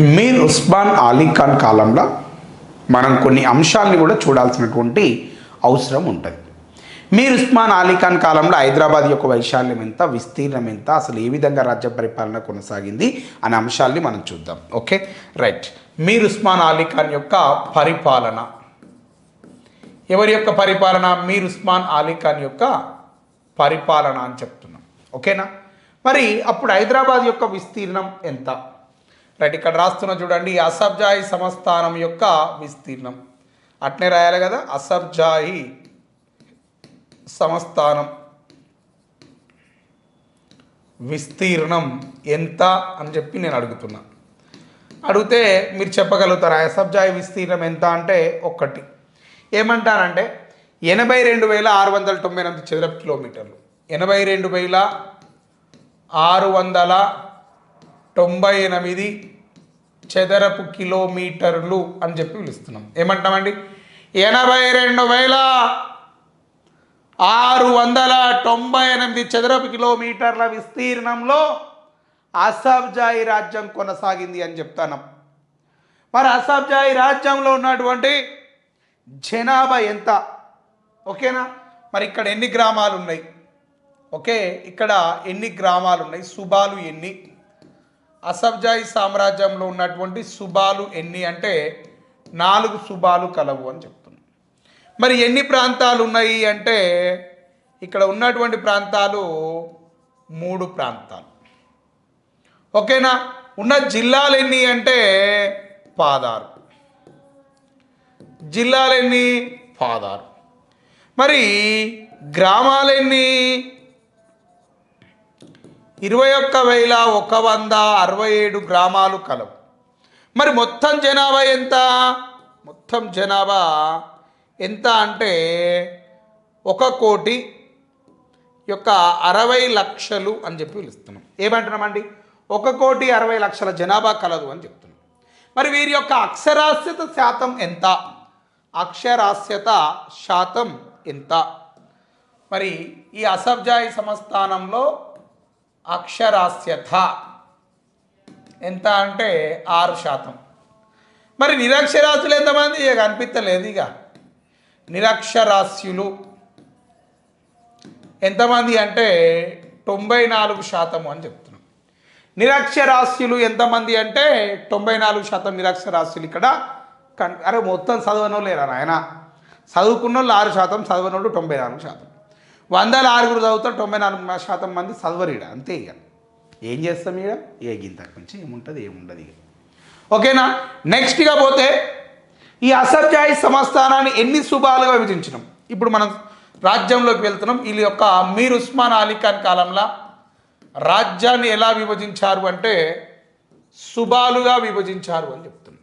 మీర్ ఉస్మాన్ అలీ ఖాన్ కాలంలో మనం కొన్ని అంశాలని కూడా చూడాల్సినటువంటి అవసరం ఉంటుంది. మీర్ ఉస్మాన్ అలీ ఖాన్ కాలంలో హైదరాబాద్ యొక్క వైశాల్యం ఎంత విస్తీర్ణం ఎంత అసలు ఏ విధంగా రాజ్య పరిపాలన కొనసాగింది అనే అంశాల్ని మనం చూద్దాం. ఓకే? రైట్. మీర్ ఉస్మాన్ అలీ ఖాన్ యొక్క పరిపాలన. ఎవరి యొక్క పరిపాలన? మీర్ ఉస్మాన్ అలీ ఖాన్ యొక్క పరిపాలన అని చెప్తున్నాం. ఓకేనా? మరి అప్పుడు హైదరాబాద్ యొక్క విస్తీర్ణం ఎంత? రైట్ ఇక్కడ రాస్తున్న చూడండి అసబ్జాయి సంస్థానం యొక్క విస్తీర్ణం. అట్నే రాయాలి కదా అసబ్జాయి సంస్థానం విస్తీర్ణం ఎంత అని చెప్పి నేను అడుగుతున్నా. అడిగితే మీరు చెప్పగలుగుతారా అసబ్జాయి విస్తీర్ణం ఎంత అంటే ఒక్కటి ఏమంటారంటే ఎనభై రెండు వేల ఆరు వందల తొంభై ఎనిమిది చదరపు కిలోమీటర్లు. ఎనభై రెండు వేల ఆరు వందల తొంభై ఎనిమిది చదరపు కిలోమీటర్లు అని చెప్పి పిలుస్తున్నాం. ఏమంటామండి? ఎనభై రెండు వేల ఆరు వందల తొంభై ఎనిమిది చదరపు కిలోమీటర్ల విస్తీర్ణంలో అసబ్జాయి రాజ్యం కొనసాగింది అని చెప్తాను. మరి అసబ్జాయి రాజ్యంలో ఉన్నటువంటి జనాభా ఎంత? ఓకేనా? మరి ఇక్కడ ఎన్ని గ్రామాలు ఉన్నాయి? ఓకే ఇక్కడ ఎన్ని గ్రామాలు ఉన్నాయి? సుబాలు ఎన్ని? అసబ్జాయి సామ్రాజ్యంలో ఉన్నటువంటి సుబాలు ఎన్ని అంటే నాలుగు సుబాలు కలవు అని చెప్తున్నాం. మరి ఎన్ని ప్రాంతాలు ఉన్నాయి అంటే ఇక్కడ ఉన్నటువంటి ప్రాంతాలు మూడు ప్రాంతాలు. ఓకేనా? ఉన్న జిల్లాలు ఎన్ని అంటే పాదారు. జిల్లాలు ఎన్ని? పాదారు. మరి గ్రామాలు ఎన్ని? ఇరవై ఒక్క వేల ఒక వంద అరవై ఏడు గ్రామాలు కలవు. మరి మొత్తం జనాభా ఎంత? మొత్తం జనాభా ఎంత అంటే ఒక కోటి యొక్క అరవై లక్షలు అని చెప్పి పిలుస్తున్నాం. ఏమంటున్నామండి? ఒక కోటి అరవై లక్షల జనాభా కలదు అని చెప్తున్నాం. మరి వీరి యొక్క అక్షరాస్యత శాతం ఎంత? అక్షరాస్యత శాతం ఎంత? మరి ఈ అసబ్జాయి సంస్థానంలో అక్షరాస్యత ఎంత అంటే ఆరు శాతం. మరి నిరక్షరాస్యులు ఎంతమంది? ఇక కనిపించలేదు ఇక. నిరక్షరాస్యులు. ఎంతమంది అంటే తొంభై నాలుగు శాతం అని చెప్తున్నాం. నిరక్షరాస్యులు ఎంతమంది అంటే తొంభై నాలుగు శాతం నిరక్షరాస్యులు ఇక్కడ కన్ అరే మొత్తం చదవనోళ్ళు లేరా నాయన? చదువుకున్న వాళ్ళు ఆరు శాతం చదవనోళ్ళు తొంభై నాలుగు శాతం. వందల ఆరుగురు చదువుతారు తొంభై నాలుగు శాతం మంది చదవరీడ అంతే ఇక. ఏం చేస్తాం ఇక ఏ గింతకు మించి ఏముంటుంది ఏముండదు ఇక. ఓకేనా? నెక్స్ట్గా పోతే ఈ అసబ్జాయి సంస్థానాన్ని ఎన్ని సుబాలుగా విభజించడం ఇప్పుడు మనం రాజ్యంలోకి వెళ్తున్నాం. వీళ్ళ యొక్క మీర్ ఉస్మాన్ అలీ ఖాన్ కాలంలో రాజ్యాన్ని ఎలా విభజించారు అంటే సుబాలుగా విభజించారు అని చెప్తున్నాం.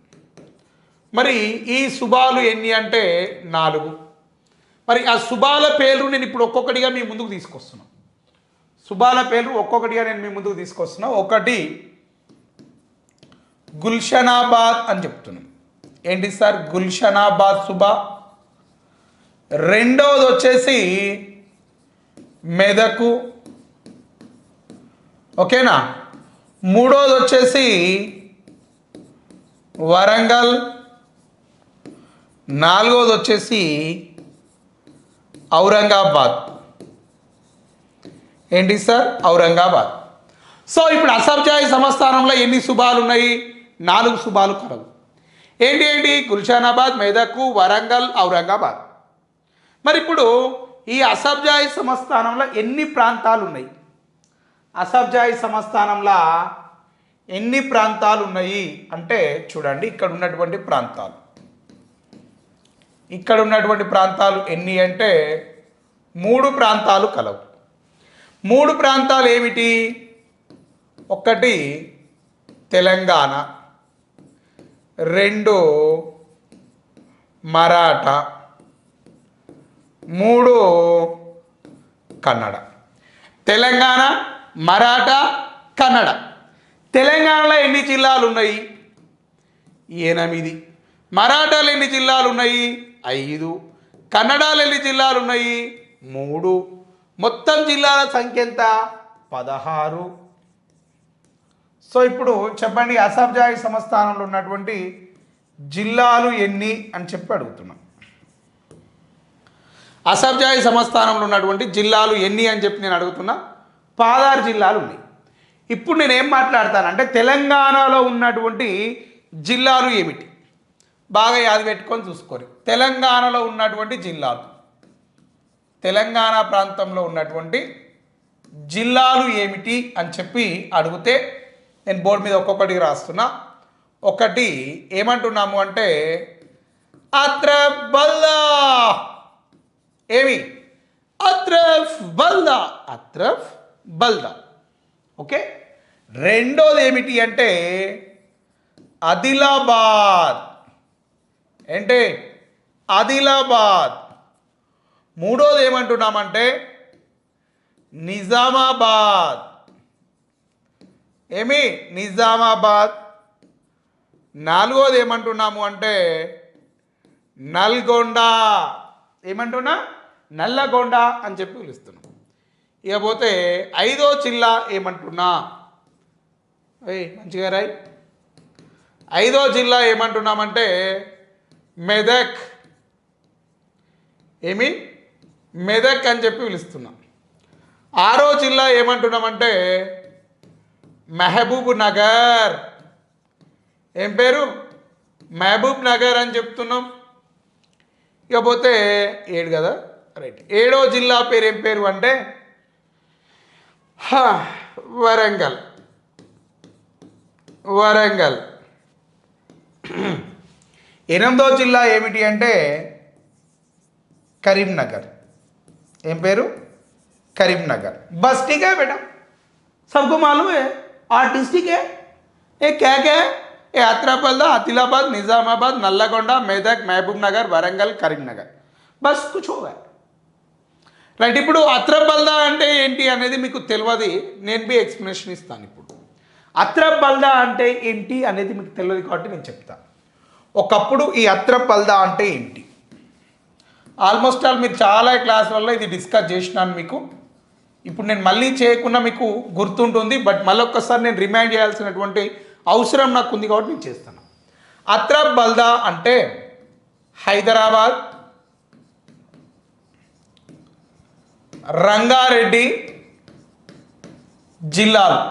మరి ఈ సుబాలు ఎన్ని అంటే నాలుగు. మరి ఆ శుభాల పేర్లు నేను ఇప్పుడు ఒక్కొక్కటిగా మీ ముందుకు తీసుకొస్తున్నాను సుబాల పేర్లు ఒక్కొక్కటిగా నేను మీ ముందుకు తీసుకొస్తున్నా. ఒకటి గుల్షనాబాద్ అని చెప్తున్నాను ఏంటి సార్? గుల్షనాబాద్ శుభ రెండవది వచ్చేసి మెదకు. ఓకేనా? మూడోది వచ్చేసి వరంగల్. నాలుగోది వచ్చేసి ఔరంగాబాద్. ఏంటి సార్? ఔరంగాబాద్. సో ఇప్పుడు అసబ్జాయి సంస్థానంలో ఎన్ని శుభాలు ఉన్నాయి నాలుగు శుభాలు కలవు. ఏంటి ఏంటి? గుల్షానాబాద్ మెదకు వరంగల్ ఔరంగాబాద్. మరి ఇప్పుడు ఈ అసబ్జాయి సంస్థానంలో ఎన్ని ప్రాంతాలు ఉన్నాయి అసబ్జాయి సంస్థానంలో ఎన్ని ప్రాంతాలు ఉన్నాయి అంటే చూడండి ఇక్కడ ఉన్నటువంటి ప్రాంతాలు. ఇక్కడ ఉన్నటువంటి ప్రాంతాలు ఎన్ని అంటే మూడు ప్రాంతాలు కలవు. మూడు ప్రాంతాలు ఏమిటి? ఒకటి తెలంగాణ రెండు మరాఠా మూడు కన్నడ. తెలంగాణ మరాఠా కన్నడ. తెలంగాణలో ఎన్ని జిల్లాలు ఉన్నాయి? ఎనిమిది. మరాఠాలు ఎన్ని జిల్లాలు ఉన్నాయి? ఐదు. కన్నడాలు ఎన్ని జిల్లాలు ఉన్నాయి మూడు. మొత్తం జిల్లాల సంఖ్య ఎంత? పదహారు. సో ఇప్పుడు చెప్పండి అసబ్జాయి సంస్థానంలో ఉన్నటువంటి జిల్లాలు ఎన్ని అని చెప్పి అడుగుతున్నాం. అసబ్జాయి సంస్థానంలో ఉన్నటువంటి జిల్లాలు ఎన్ని అని చెప్పి నేను అడుగుతున్నా. పాదారు జిల్లాలు ఉన్నాయి. ఇప్పుడు నేను ఏం మాట్లాడతానంటే తెలంగాణలో ఉన్నటువంటి జిల్లాలు ఏమిటి? బాగా యాది పెట్టుకొని చూసుకోరు. తెలంగాణలో ఉన్నటువంటి జిల్లాలు. తెలంగాణ ప్రాంతంలో ఉన్నటువంటి జిల్లాలు ఏమిటి అని చెప్పి అడిగితే నేను బోర్డు మీద ఒక్కొక్కటి రాస్తున్నా. ఒకటి ఏమంటున్నాము అంటే అత్రఫ్ బల్లా. ఏమి? అత్రఫ్ బల్దా అత్రఫ్ బల్దా ఓకే? రెండోది ఏమిటి అంటే ఆదిలాబాద్. ఏంటి? ఆదిలాబాద్. మూడోది ఏమంటున్నామంటే నిజామాబాద్. ఏమి? నిజామాబాద్. నాలుగోది ఏమంటున్నాము అంటే నల్గొండ. ఏమంటున్నా? నల్లగొండ అని చెప్పి పిలుస్తున్నాం. ఇకపోతే ఐదో జిల్లా ఏమంటున్నా? మంచిగా రాయ్. ఐదో జిల్లా ఏమంటున్నామంటే మెదక్. ఏమి? మెదక్ అని చెప్పి పిలుస్తున్నాం. ఆరో జిల్లా ఏమంటున్నామంటే మహబూబ్ నగర్. ఏం పేరు? మహబూబ్ నగర్ అని చెప్తున్నాం. ఇకపోతే ఏడు కదా? రైట్. ఏడో జిల్లా పేరు ఏం పేరు అంటే వరంగల్. వరంగల్. ఎనిమిదో జిల్లా ఏమిటి అంటే కరీంనగర్ ఏం పేరు करीमनगर बस ठीक है बेटा सबको मालूम है आर्टिस्टिक है ये क्या क्या है ये हैदराबाद आदिलाबाद निज़ामाबाद नल्लागोंडा मेदक महबूब नगर వరంగల్ కరీంనగర్ బస్ కుచ్ హోగా రైట్ ఇప్పుడు అత్రబల్దా అంటే ఏంటి అనేది మీకు తెలియదు నేను బి ఎక్స్ప్లెనేషన్ ఇస్తాను ఇప్పుడు అత్రబల్దా అంటే ఏంటి అనేది మీకు తెలియదు కాబట్టి నేను చెప్తాను ఒకప్పుడు ఈ అత్రపల్దా అంటే ఏంటి? ఆల్మోస్ట్ ఆల్ మీరు చాలా క్లాస్ వల్ల ఇది డిస్కస్ చేసినాను మీకు. ఇప్పుడు నేను మళ్ళీ చేయకుండా మీకు గుర్తుంటుంది బట్ మళ్ళొక్కసారి నేను రిమైండ్ చేయాల్సినటువంటి అవసరం నాకు ఉంది కాబట్టి నేను చేస్తాను. అత్రబ్ బల్దా అంటే హైదరాబాద్ రంగారెడ్డి జిల్లాలు.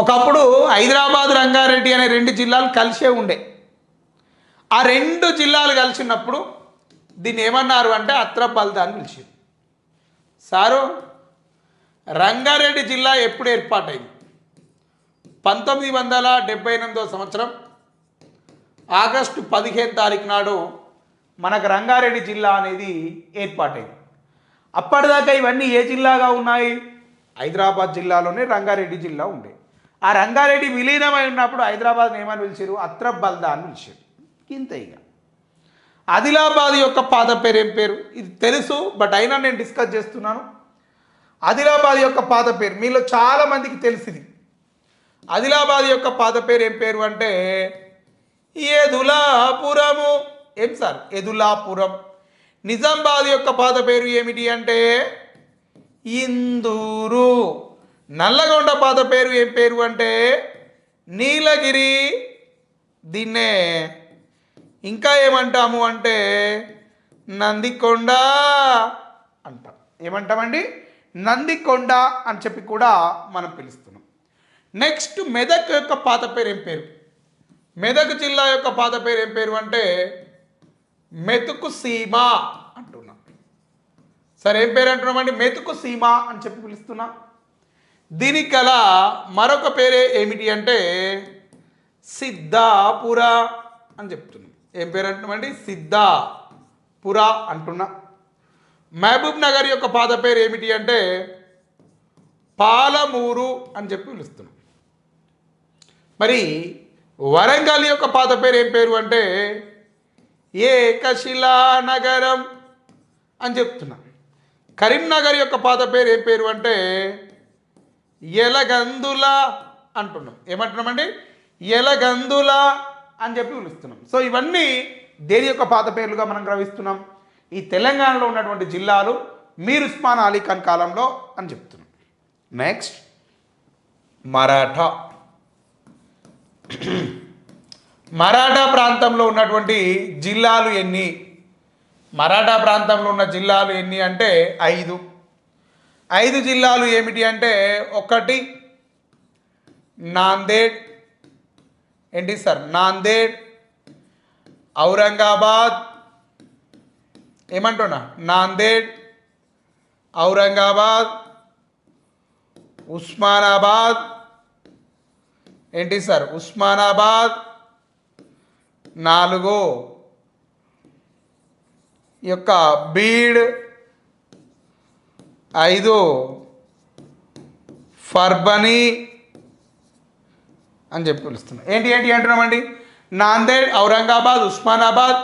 ఒకప్పుడు హైదరాబాద్ రంగారెడ్డి అనే రెండు జిల్లాలు కలిసే ఉండే. ఆ రెండు జిల్లాలు కలిసినప్పుడు దీన్ని ఏమన్నారు అంటే అత్రబల్దా అని పిలిచింది సారు రంగారెడ్డి జిల్లా ఎప్పుడు ఏర్పాటైంది? పంతొమ్మిది వందల డెబ్బై ఎనిమిదో సంవత్సరం ఆగస్టు పదిహేను తారీఖు నాడు మనకు రంగారెడ్డి జిల్లా అనేది ఏర్పాటైంది. అప్పటిదాకా ఇవన్నీ ఏ జిల్లాగా ఉన్నాయి? హైదరాబాద్ జిల్లాలోనే రంగారెడ్డి జిల్లా ఉండే. ఆ రంగారెడ్డి విలీనమై ఉన్నప్పుడు హైదరాబాద్ని ఏమని పిలిచారు? అత్రబల్దా అని పిలిచారు. ఇంత ఇక. ఆదిలాబాద్ యొక్క పాత పేరు ఏం పేరు? ఇది తెలుసు బట్ అయినా నేను డిస్కస్ చేస్తున్నాను. ఆదిలాబాద్ యొక్క పాత పేరు మీలో చాలామందికి తెలిసింది ఆదిలాబాద్ యొక్క పాత పేరు ఏం పేరు అంటే ఎదులాపురము ఏం సార్? ఎదులాపురం నిజామాబాద్ యొక్క పాత పేరు ఏమిటి అంటే ఇందూరు. నల్లగొండ పాత పేరు ఏం పేరు అంటే నీలగిరి దీన్నే ఇంకా ఏమంటాము అంటే నందికొండ అంటాం. ఏమంటామండి? నందికొండ అని చెప్పి కూడా మనం పిలుస్తున్నాం. నెక్స్ట్ మెదక్ యొక్క పాత పేరు ఏం పేరు? మెదక్ జిల్లా యొక్క పాత పేరు ఏం పేరు అంటే మెతుకు సీమ అంటున్నాం. సరే ఏం పేరు అంటున్నామండి? మెతుకు సీమ అని చెప్పి పిలుస్తున్నాం. దీనికి గల మరొక పేరే ఏమిటి అంటే సిద్ధాపుర అని చెప్తున్నాం. ఏం పేరు అంటున్నామండి? సిద్ధాపుర అంటున్నా. మహబూబ్ నగర్ యొక్క పాత పేరు ఏమిటి అంటే పాలమూరు అని చెప్పి పిలుస్తున్నాం. మరి వరంగల్ యొక్క పాత పేరు ఏం పేరు అంటే ఏకశిలా నగరం అని చెప్తున్నా. కరీంనగర్ యొక్క పాత పేరు ఏం పేరు అంటే ఎలగందుల అంటున్నాం. ఏమంటున్నామండి? ఎలగందుల అని చెప్పి పిలుస్తున్నాం. సో ఇవన్నీ దేని యొక్క పాత పేర్లుగా మనం గ్రహిస్తున్నాం? ఈ తెలంగాణలో ఉన్నటువంటి జిల్లాలు మీర్ ఉస్మాన్ అలీ ఖాన్ కాలంలో అని చెప్తున్నాం. నెక్స్ట్ మరాఠా. మరాఠా ప్రాంతంలో ఉన్నటువంటి జిల్లాలు ఎన్ని? మరాఠా ప్రాంతంలో ఉన్న జిల్లాలు ఎన్ని అంటే ఐదు. ఐదు జిల్లాలు ఏమిటి అంటే ఒకటి నాందేడ్ ఏంటి సార్? నాందేడ్ ఔరంగాబాద్ ఏమంటున్నా? నాందేడ్ ఔరంగాబాద్ ఉస్మానాబాద్ ఏంటి సార్? ఉస్మానాబాద్ నాలుగు. ఈ యొక్క బీడ్ ఐదు. ఫర్బనీ అని చెప్పి పిలుస్తున్నాం. ఏంటి ఏంటి అంటున్నామండి? నాందేడ్ ఔరంగాబాద్ ఉస్మానాబాద్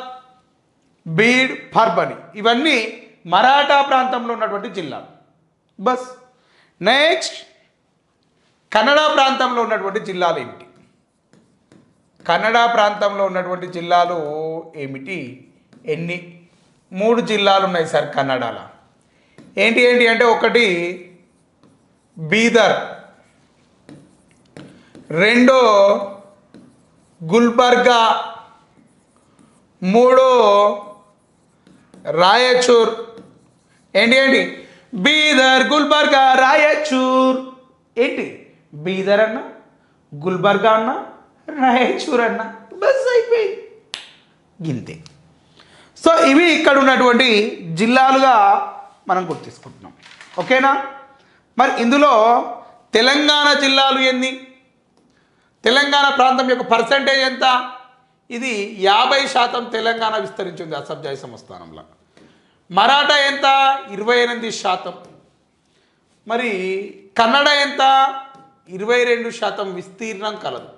బీడ్ ఫర్బని. ఇవన్నీ మరాఠా ప్రాంతంలో ఉన్నటువంటి జిల్లాలు. బస్. నెక్స్ట్ కన్నడ ప్రాంతంలో ఉన్నటువంటి జిల్లాలు ఏమిటి కన్నడ ప్రాంతంలో ఉన్నటువంటి జిల్లాలు ఏమిటి? ఎన్ని? మూడు జిల్లాలు ఉన్నాయి సార్ కన్నడలో. ఏంటి ఏంటి అంటే ఒకటి బీదర్. రెండో గుల్బర్గా. మూడో రాయచూర్. ఏంటి ఏంటి? బీదర్ గుల్బర్గా రాయచూర్. ఏంటి? బీదర్ అన్న గుల్బర్గా అన్న రాయచూర్ అన్న. బస్ అయిపోయింది. గింతే. సో ఇవి ఇక్కడ ఉన్నటువంటి జిల్లాలుగా మనం గుర్తించుకుంటున్నాం ఓకేనా? మరి ఇందులో తెలంగాణ జిల్లాలు ఎన్ని? తెలంగాణ ప్రాంతం యొక్క పర్సంటేజ్ ఎంత? ఇది యాభై శాతం తెలంగాణ విస్తరించింది అసబ్జాయి సంస్థానంలో మరాఠా ఎంత? ఇరవై ఎనిమిది శాతం. మరి కన్నడ ఎంత? ఇరవై రెండు శాతం విస్తీర్ణం కలదు.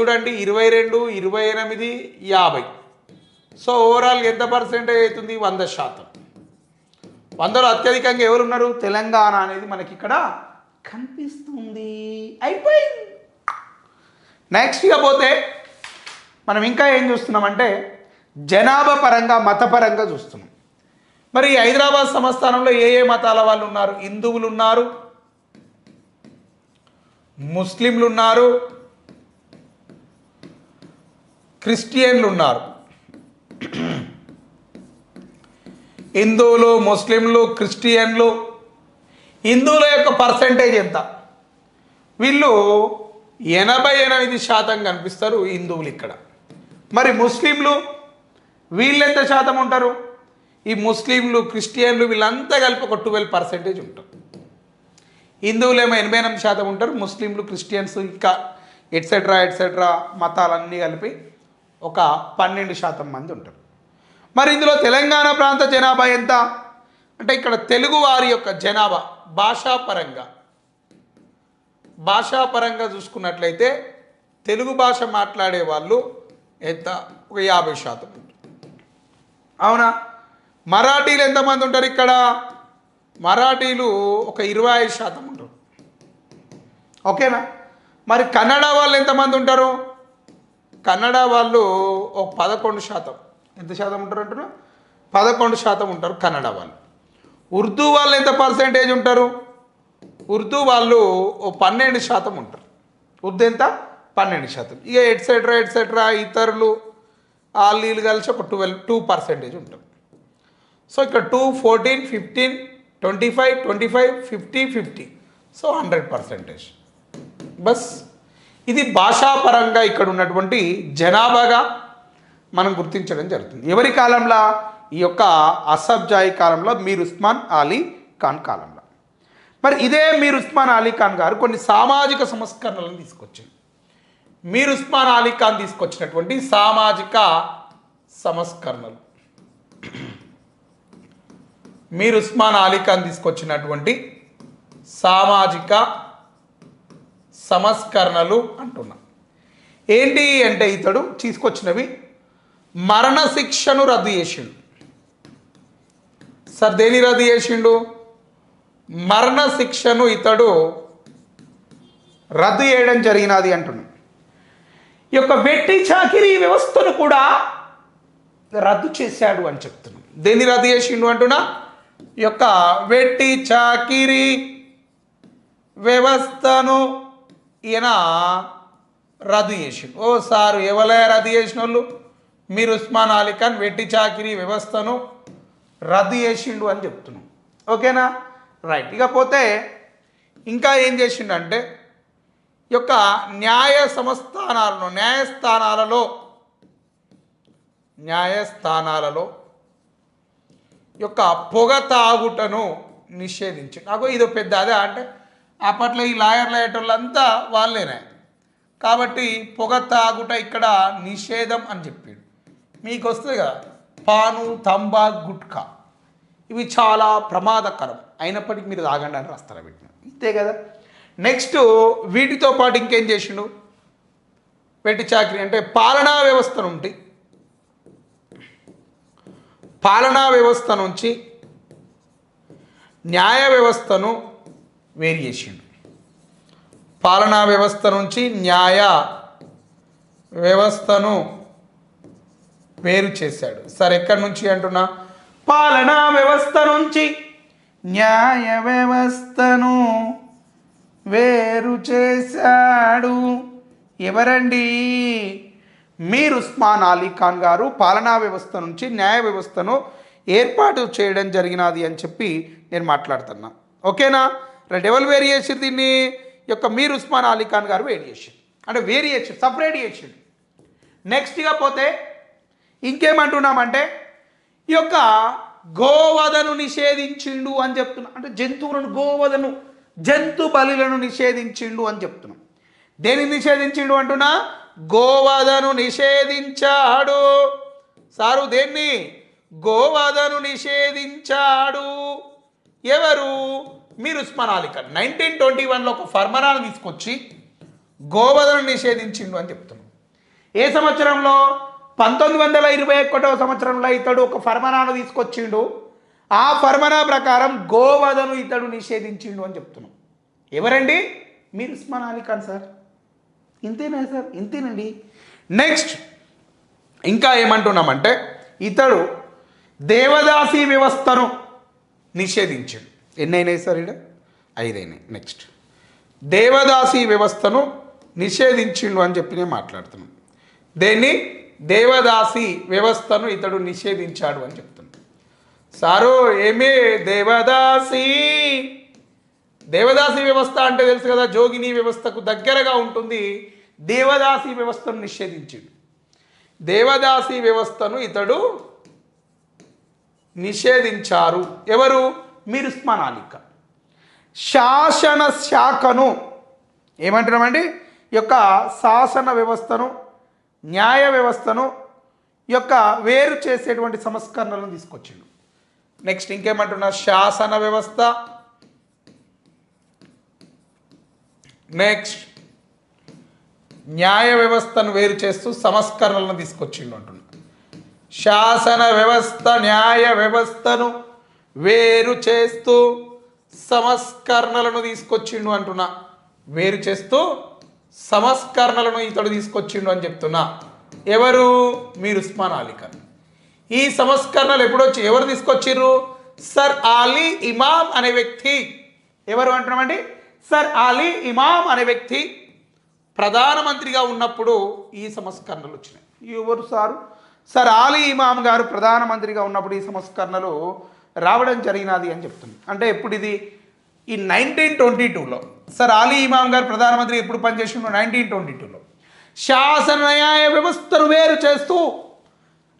చూడండి ఇరవై రెండు ఇరవై ఎనిమిది యాభై. సో ఓవరాల్ ఎంత పర్సెంటేజ్ అవుతుంది? వంద శాతం. వందలో అత్యధికంగా ఎవరున్నారు? తెలంగాణ అనేది మనకి ఇక్కడ కనిపిస్తుంది. అయిపోయింది. నెక్స్ట్ ఇక పోతే మనం ఇంకా ఏం చూస్తున్నామంటే జనాభా పరంగా మతపరంగా చూస్తున్నాం. మరి హైదరాబాద్ సంస్థానంలో ఏ ఏ మతాల వాళ్ళు ఉన్నారు? హిందువులు ఉన్నారు ముస్లింలు ఉన్నారు క్రిస్టియన్లు ఉన్నారు. హిందువులు ముస్లింలు క్రిస్టియన్లు హిందువుల యొక్క పర్సంటేజ్ ఎంత? వీళ్ళు ఎనభై ఎనిమిది శాతం కనిపిస్తారు హిందువులు ఇక్కడ. మరి ముస్లింలు వీళ్ళు ఎంత శాతం ఉంటారు? ఈ ముస్లింలు క్రిస్టియన్లు వీళ్ళంతా కలిపి ఒక ట్వెల్వ్ పర్సెంటేజ్ ఉంటారు. హిందువులేమో ఎనభై ఎనిమిది శాతం ఉంటారు ముస్లింలు క్రిస్టియన్స్ ఇంకా ఎట్సెట్రా ఎట్సెట్రా మతాలన్నీ కలిపి ఒక పన్నెండు శాతం మంది ఉంటారు. మరి ఇందులో తెలంగాణ ప్రాంత జనాభా ఎంత? అంటే ఇక్కడ తెలుగు వారి యొక్క జనాభా భాషాపరంగా భాషాపరంగా చూసుకున్నట్లయితే తెలుగు భాష మాట్లాడే వాళ్ళు ఎంత? ఒక యాభై శాతం. అవునా? మరాఠీలు ఎంతమంది ఉంటారు ఇక్కడ? మరాఠీలు ఒక ఇరవై ఐదు శాతం ఉంటారు. ఓకేనా? మరి కన్నడ వాళ్ళు ఎంతమంది ఉంటారు? కన్నడ వాళ్ళు ఒక పదకొండు శాతం. ఎంత శాతం ఉంటారు అంటారు పదకొండు శాతం ఉంటారు కన్నడ వాళ్ళు. ఉర్దూ వాళ్ళు ఎంత పర్సెంటేజ్ ఉంటారు? ఉర్దూ వాళ్ళు ఓ పన్నెండు శాతం ఉంటారు. ఉర్దూ ఎంత? పన్నెండు శాతం. ఇక ఎట్సెట్రా ఎట్సెట్రా ఇతరులు వాళ్ళు వీళ్ళు కలిసి ఒక ట్వెల్వ్ టూ పర్సెంటేజ్ ఉంటారు. సో ఇక్కడ two fourteen fifteen twenty five twenty five fifty fifty. So hundred percentage. Bus. ఇది భాషాపరంగా ఇక్కడ ఉన్నటువంటి జనాభాగా మనం గుర్తించడం జరుగుతుంది. ఎవరి కాలంలో? ఈ యొక్క అసబ్జాయి కాలంలో మీర్ ఉస్మాన్ అలీ ఖాన్ కాలంలో. మరి ఇదే మీరు ఉస్మాన్ అలీ ఖాన్ గారు కొన్ని సామాజిక సంస్కరణలను తీసుకొచ్చింది మీరు ఉస్మాన్ అలీ ఖాన్ తీసుకొచ్చినటువంటి సామాజిక సంస్కరణలు. మీరు ఉస్మాన్ అలీ ఖాన్ తీసుకొచ్చినటువంటి సామాజిక సంస్కరణలు అంటున్నా. ఏంటి అంటే ఇతడు తీసుకొచ్చినవి మరణశిక్షను రద్దు చేసిండు. సార్ దేని రద్దు చేసిండు? మరణ శిక్షను ఇతడు రద్దు చేయడం జరిగినది అంటున్నాడు. ఈ యొక్క వెట్టి చాకిరీ వ్యవస్థను కూడా రద్దు చేశాడు అని చెప్తున్నాం దేన్ని రద్దు చేసిండు అంటున్నా? ఈ యొక్క వెట్టి చాకిరీ వ్యవస్థను ఈయన రద్దు చేసిండు. ఓ సారు ఎవలే రద్దు చేసిన వాళ్ళు మీరు ఉస్మాన్ అలీ ఖాన్ వెట్టి చాకిరీ వ్యవస్థను రద్దు చేసిండు అని చెప్తున్నాం ఓకేనా? రైట్ ఇకపోతే ఇంకా ఏం చేసిండంటే ఈ యొక్క న్యాయ సంస్థానాలను న్యాయస్థానాలలో న్యాయస్థానాలలో యొక్క పొగ తాగుటను నిషేధించు నాకు ఇది పెద్ద అదే అంటే అప్పట్లో ఈ లాయర్లు అయ్యేటోళ్ళంతా వాళ్ళేనే. కాబట్టి పొగ తాగుట ఇక్కడ నిషేధం అని చెప్పాడు. మీకు వస్తుంది కదా పాను తంబా గుట్కా. ఇవి చాలా ప్రమాదకరం. అయినప్పటికీ మీరు తాగండి అని రాస్తారు వీటిని? అంతే కదా. నెక్స్ట్ వీటితో పాటు ఇంకేం చేసిండు? వెట్టి చాకరీ అంటే పాలనా వ్యవస్థ నుండి పాలనా వ్యవస్థ నుంచి న్యాయ వ్యవస్థను వేరు చేసిండు. పాలనా వ్యవస్థ నుంచి న్యాయ వ్యవస్థను వేరు చేశాడు. సార్ ఎక్కడి నుంచి అంటున్నా? పాలనా వ్యవస్థ నుంచి న్యాయ వ్యవస్థను వేరు చేశాడు. ఎవరండి? మీర్ ఉస్మాన్ అలీ ఖాన్ గారు పాలనా వ్యవస్థ నుంచి న్యాయ వ్యవస్థను ఏర్పాటు చేయడం జరిగినది అని చెప్పి నేను మాట్లాడుతున్నా. ఓకేనా? రైట్ ఎవరు వేరు చేసిరు దీన్ని. యొక్క మీర్ ఉస్మాన్ అలీ ఖాన్ గారు వేరు చేసిండు అంటే వేరియేషన్ చేసిండు సపరేట్ చేసిండు నెక్స్ట్గా పోతే ఇంకేమంటున్నామంటే ఈ యొక్క గోవధను నిషేధించిండు అని చెప్తున్నా. అంటే జంతువులను గోవధను జంతు బలులను నిషేధించిండు అని చెప్తున్నాం. దేని నిషేధించిండు అంటున్నా? గోవధను నిషేధించాడు. సారు దేన్ని? గోవధను నిషేధించాడు. ఎవరు? మీరు స్మరాలిక. నైన్టీన్ ట్వంటీ వన్లో ఒక ఫర్మనాను తీసుకొచ్చి గోవధను నిషేధించిండు అని చెప్తున్నాం. ఏ సంవత్సరంలో? పంతొమ్మిది వందల ఇరవై ఒకటో సంవత్సరంలో ఇతడు ఒక ఫర్మనాను తీసుకొచ్చిండు. ఆ ఫర్మనా ప్రకారం గోవధను ఇతడు నిషేధించిండు అని చెప్తున్నాం. ఎవరండి? మీరు ఉస్మాన్ అలీ ఖాన్ సార్. ఇంతేనా సార్? ఇంతేనండి. నెక్స్ట్ ఇంకా ఏమంటున్నామంటే ఇతడు దేవదాసి వ్యవస్థను నిషేధించాడు. ఎన్నైనాయి సార్ ఇక్కడ ఐదైనాయి. నెక్స్ట్ దేవదాసి వ్యవస్థను నిషేధించిండు అని చెప్పి నేను మాట్లాడుతున్నాను దేన్ని? దేవదాసి వ్యవస్థను ఇతడు నిషేధించాడు అని చెప్తుంది. సారు ఏమే దేవదాసి? దేవదాసి వ్యవస్థ అంటే తెలుసు కదా జోగిని వ్యవస్థకు దగ్గరగా ఉంటుంది. దేవదాసి వ్యవస్థను నిషేధించాడు. దేవదాసి వ్యవస్థను ఇతడు నిషేధించారు. ఎవరు? మీరు ఉస్మాన్ శాసన శాఖను ఏమంటున్నామండి? యొక్క శాసన వ్యవస్థను న్యాయ వ్యవస్థను యొక్క వేరు చేసేటువంటి సంస్కరణలను తీసుకొచ్చిండు. నెక్స్ట్ ఇంకేమంటున్నా శాసన వ్యవస్థ. నెక్స్ట్ న్యాయ వ్యవస్థను వేరు చేస్తూ సంస్కరణలను తీసుకొచ్చిండు అంటున్నా. శాసన వ్యవస్థ న్యాయ వ్యవస్థను వేరు చేస్తూ సంస్కరణలను తీసుకొచ్చిండు అంటున్నా. వేరు చేస్తూ సంస్కరణలను ఇతడు తీసుకొచ్చిండు అని చెప్తున్నా. ఎవరు? మీరు ఉస్మాన్ అలీ ఖాన్ ఈ సంస్కరణలు ఎప్పుడొచ్చి ఎవరు తీసుకొచ్చిర్రు సర్ అలీ ఇమామ్ అనే వ్యక్తి. ఎవరు అంటున్నామండి? సర్ అలీ ఇమామ్ అనే వ్యక్తి ప్రధానమంత్రిగా ఉన్నప్పుడు ఈ సంస్కరణలు వచ్చినాయి. ఎవరు సారు? సర్ ఆలీ ఇమామ్ గారు ప్రధానమంత్రిగా ఉన్నప్పుడు ఈ సంస్కరణలు రావడం జరిగినది అని చెప్తుంది. అంటే ఎప్పుడు ఇది ఈ నైన్టీన్ ట్వంటీ టూలో. సార్ ఆలీ ఇమాం గారు ప్రధానమంత్రి ఎప్పుడు పనిచేసిండు నైన్టీన్ ట్వంటీ టూలో శాసన న్యాయ వ్యవస్థను వేరు చేస్తూ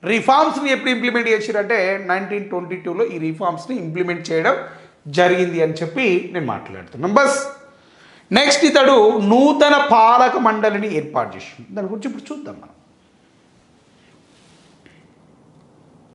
రిఫార్మ్స్ని ఎప్పుడు ఇంప్లిమెంట్ చేసిరంటే నైన్టీన్ ట్వంటీ టూలో ఈ రిఫార్మ్స్ని ఇంప్లిమెంట్ చేయడం జరిగింది అని చెప్పి నేను మాట్లాడుతున్నాను బస్ నెక్స్ట్ ఇతడు నూతన పాలక మండలిని ఏర్పాటు చేసింది దాని గురించి ఇప్పుడు చూద్దాం మనం.